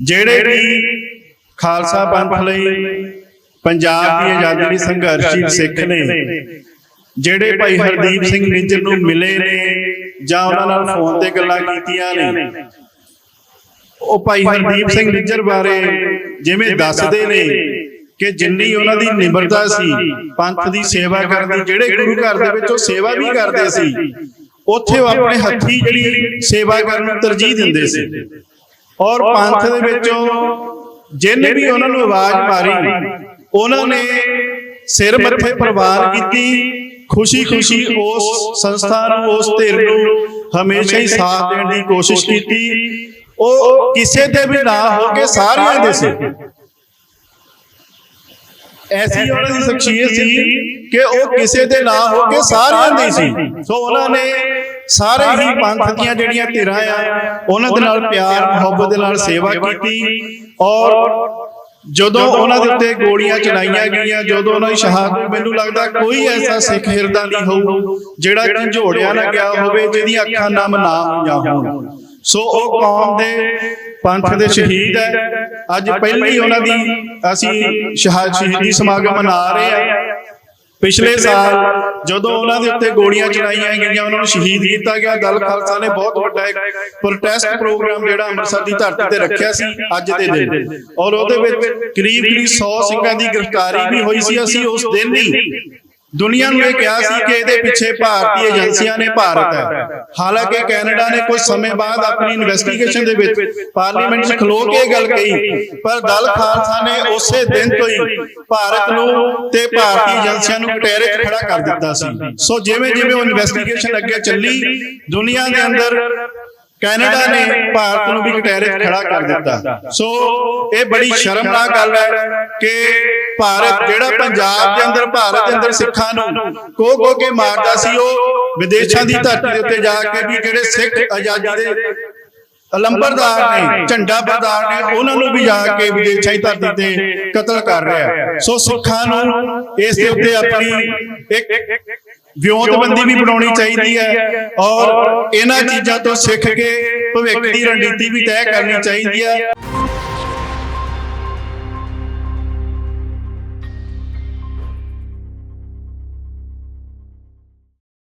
ਜਿਹੜੇ ਵੀ ਖਾਲਸਾ ਪੰਥ ਲਈ ਪੰਜਾਬ ਦੀ ਆਜ਼ਾਦੀ ਲਈ ਸੰਘਰਸ਼ੀਲ ਸਿੱਖ ਨੇ। ਜਿਹੜੇ ਭਾਈ ਹਰਦੀਪ ਸਿੰਘ ਨਿੱਜਰ ਨੂੰ ਮਿਲੇ ਨੇ ਜਾਂ ਉਹਨਾਂ ਨਾਲ ਫੋਨ ਤੇ ਗੱਲਾਂ ਕੀਤੀਆਂ ਨੇ। ਉਹ ਭਾਈ ਹਰਦੀਪ ਸਿੰਘ ਨਿੱਜਰ ਬਾਰੇ ਜਿਵੇਂ ਦੱਸਦੇ ਨੇ ਕਿ ਜਿੰਨੀ ਉਹਨਾਂ ਦੀ ਨਿਮਰਤਾ ਸੀ ਪੰਥ ਦੀ ਸੇਵਾ ਕਰਨ ਦੀ ਜਿਹੜੇ ਗੁਰੂ ਘਰ ਦੇ ਵਿੱਚ ਉਹ ਸੇਵਾ ਵੀ ਕਰਦੇ ਸੀ ਉੱਥੇ ਉਹ ਆਪਣੇ ਹੱਥੀ ਜਿਹੜੀ ਸੇਵਾ ਕਰਨ ਨੂੰ ਤਰਜੀਹ ਦਿੰਦੇ ਸੀ। ਔਰ ਪੰਥ ਦੇ ਵਿੱਚੋਂ ਜਿੰਨ ਵੀ ਉਹਨਾਂ ਨੂੰ ਆਵਾਜ਼ ਮਾਰੀ ਉਹਨਾਂ ਨੇ ਸਿਰ ਮੱਥੇ ਪ੍ਰਵਾਨ ਕੀਤੀ ਖੁਸ਼ੀ ਖੁਸ਼ੀ ਉਸ ਸੰਸਥਾ ਨੂੰ ਉਸ ਧਿਰ ਨੂੰ ਹਮੇਸ਼ਾ ਹੀ ਸਾਥ ਦੇਣ ਦੀ ਕੋਸ਼ਿਸ਼ ਕੀਤੀ। ਉਹ ਕਿਸੇ ਦੇ ਵੀ ਨਾ ਹੋ ਕੇ ਸਾਰਿਆਂ ਦੇ ਸੀ ਐਸੀ ਉਹਨਾਂ ਦੀ ਸ਼ਖਸੀਅਤ ਸੀ ਕਿ ਉਹ ਕਿਸੇ ਦੇ ਨਾ ਹੋ ਕੇ ਸਾਰਿਆਂ ਦੀ ਸੀ ਸੋ ਉਹਨਾਂ ਨੇ ਸਾਰੇ ਹੀ ਪੰਥ ਦੀਆਂ ਜਿਹੜੀਆਂ ਧਿਰਾਂ ਆ ਉਹਨਾਂ ਦੇ ਨਾਲ ਪਿਆਰ ਮੁਹੱਬਤ ਦੇ ਨਾਲ ਸੇਵਾ ਕੀਤੀ ਔਰ ਜਦੋਂ ਉਹਨਾਂ ਦੇ ਉੱਤੇ ਗੋਲੀਆਂ ਚਲਾਈਆਂ ਗਈਆਂ ਜਦੋਂ ਉਹਨਾਂ ਦੀ ਸ਼ਹਾਦਤ ਮੈਨੂੰ ਲੱਗਦਾ ਕੋਈ ਐਸਾ ਸਿੱਖ ਹਿਰਦਾ ਨਹੀਂ ਹੋਊ ਜਿਹੜਾ ਝੰਜੋੜਿਆ ਨਾ ਗਿਆ ਹੋਵੇ ਜਿਹਦੀਆਂ ਅੱਖਾਂ ਨਮ ਨਾ ਹੋਈਆਂ ਹੋਣ। ਸੋ ਉਹ ਕੌਮ ਦੇ ਪੰਥ ਦੇ ਸ਼ਹੀਦ ਹੈ। ਅੱਜ ਪਹਿਲੀ ਉਹਨਾਂ ਦੀ ਅਸੀਂ ਸ਼ਹਾਦ ਸ਼ਹੀਦੀ ਸਮਾਗਮ ਮਨਾ ਰਹੇ ਹਾਂ। ਪਿਛਲੇ ਸਾਲ ਜਦੋਂ ਉਹਨਾਂ ਦੇ ਉੱਤੇ ਗੋਲੀਆਂ ਚਲਾਈਆਂ ਗਈਆਂ ਉਹਨਾਂ ਨੂੰ ਸ਼ਹੀਦ ਕੀਤਾ ਗਿਆ। ਦਲ ਖਾਲਸਾ ਨੇ ਬਹੁਤ ਵੱਡਾ ਇੱਕ ਪ੍ਰੋਟੈਸਟ ਪ੍ਰੋਗਰਾਮ ਜਿਹੜਾ ਅੰਮ੍ਰਿਤਸਰ ਦੀ ਧਰਤੀ ਤੇ ਰੱਖਿਆ ਸੀ ਅੱਜ ਦੇ ਦਿਨ। ਔਰ ਉਹਦੇ ਵਿੱਚ ਕਰੀਬ ਕਰੀਬ 100 ਸਿੰਘਾਂ ਦੀ ਗ੍ਰਿਫਤਾਰੀ ਵੀ ਹੋਈ ਸੀ। ਅਸੀਂ ਉਸ ਦਿਨ ਹੀ ਦੁਨੀਆ ਨੂੰ ਇਹ ਕਿਹਾ ਸੀ ਕਿ ਇਹਦੇ ਪਿੱਛੇ ਭਾਰਤੀ ਏਜੰਸੀਆਂ ਨੇ ਭਾਰਤ ਹੈ। ਹਾਲਾਂਕਿ ਕੈਨੇਡਾ ਨੇ ਕੁਝ ਸਮੇਂ ਬਾਅਦ ਆਪਣੀ ਇਨਵੈਸਟੀਗੇਸ਼ਨ ਦੇ ਵਿੱਚ ਪਾਰਲੀਮੈਂਟ 'ਚ ਖਲੋ ਕੇ ਇਹ ਗੱਲ ਕਹੀ। ਪਰ ਦਲ ਖਾਲਸਾ ਨੇ ਉਸੇ ਦਿਨ ਤੋਂ ਹੀ ਭਾਰਤ ਨੂੰ ਤੇ ਭਾਰਤੀ ਏਜੰਸੀਆਂ ਨੂੰ ਕਟਹਿਰੇ 'ਚ ਖੜਾ ਕਰ ਦਿੱਤਾ ਸੀ। ਸੋ। ਜਿਵੇਂ ਜਿਵੇਂ ਉਹ ਇਨਵੈਸਟੀਗੇਸ਼ਨ ਅੱਗੇ ਚੱਲੀ ਦੁਨੀਆ ਦੇ ਅੰਦਰ ਕੈਨੇਡਾ ਨੇ ਭਾਰਤ ਨੂੰ ਵੀ ਕਟਹਿਰੇ 'ਚ ਖੜਾ ਕਰ ਦਿੱਤਾ। ਸੋ ਇਹ ਬੜੀ ਸ਼ਰਮਨਾਕ ਗੱਲ ਹੈ ਕਿ ਭਾਰਤ ਜਿਹੜਾ ਪੰਜਾਬ ਦੇ ਅੰਦਰ ਭਾਰਤ ਦੇ ਅੰਦਰ ਸਿੱਖਾਂ ਨੂੰ ਕੋ ਕੋ ਕੇ ਮਾਰਦਾ ਸੀ ਉਹ ਵਿਦੇਸ਼ਾਂ ਦੀ ਧਰਤੀ ਦੇ ਉੱਤੇ ਜਾ ਕੇ ਵੀ ਜਿਹੜੇ ਸਿੱਖ ਆਜ਼ਾਦੀ ਦੇ ਅਲੰਬਰਦਾਰ ਨੇ ਝੰਡਾ ਬਰਦਾਰ ਨੇ ਉਹਨਾਂ ਨੂੰ ਵੀ ਜਾ ਕੇ ਵਿਦੇਸ਼ਾਂ ਦੀ ਧਰਤੀ ਤੇ ਕਤਲ ਕਰ ਰਿਹਾ। ਸੋ ਸਿੱਖਾਂ ਨੂੰ ਇਸ ਦੇ ਉੱਤੇ ਆਪਣੀ ਇੱਕ ਵਿਉਂਤਬੰਦੀ ਵੀ ਬਣਾਉਣੀ ਚਾਹੀਦੀ ਹੈ ਔਰ ਇਹਨਾਂ ਚੀਜ਼ਾਂ ਤੋਂ ਸਿੱਖ ਕੇ ਭਵਿੱਖ ਦੀ ਰਣਨੀਤੀ ਵੀ ਤੈਅ ਕਰਨੀ ਚਾਹੀਦੀ ਹੈ।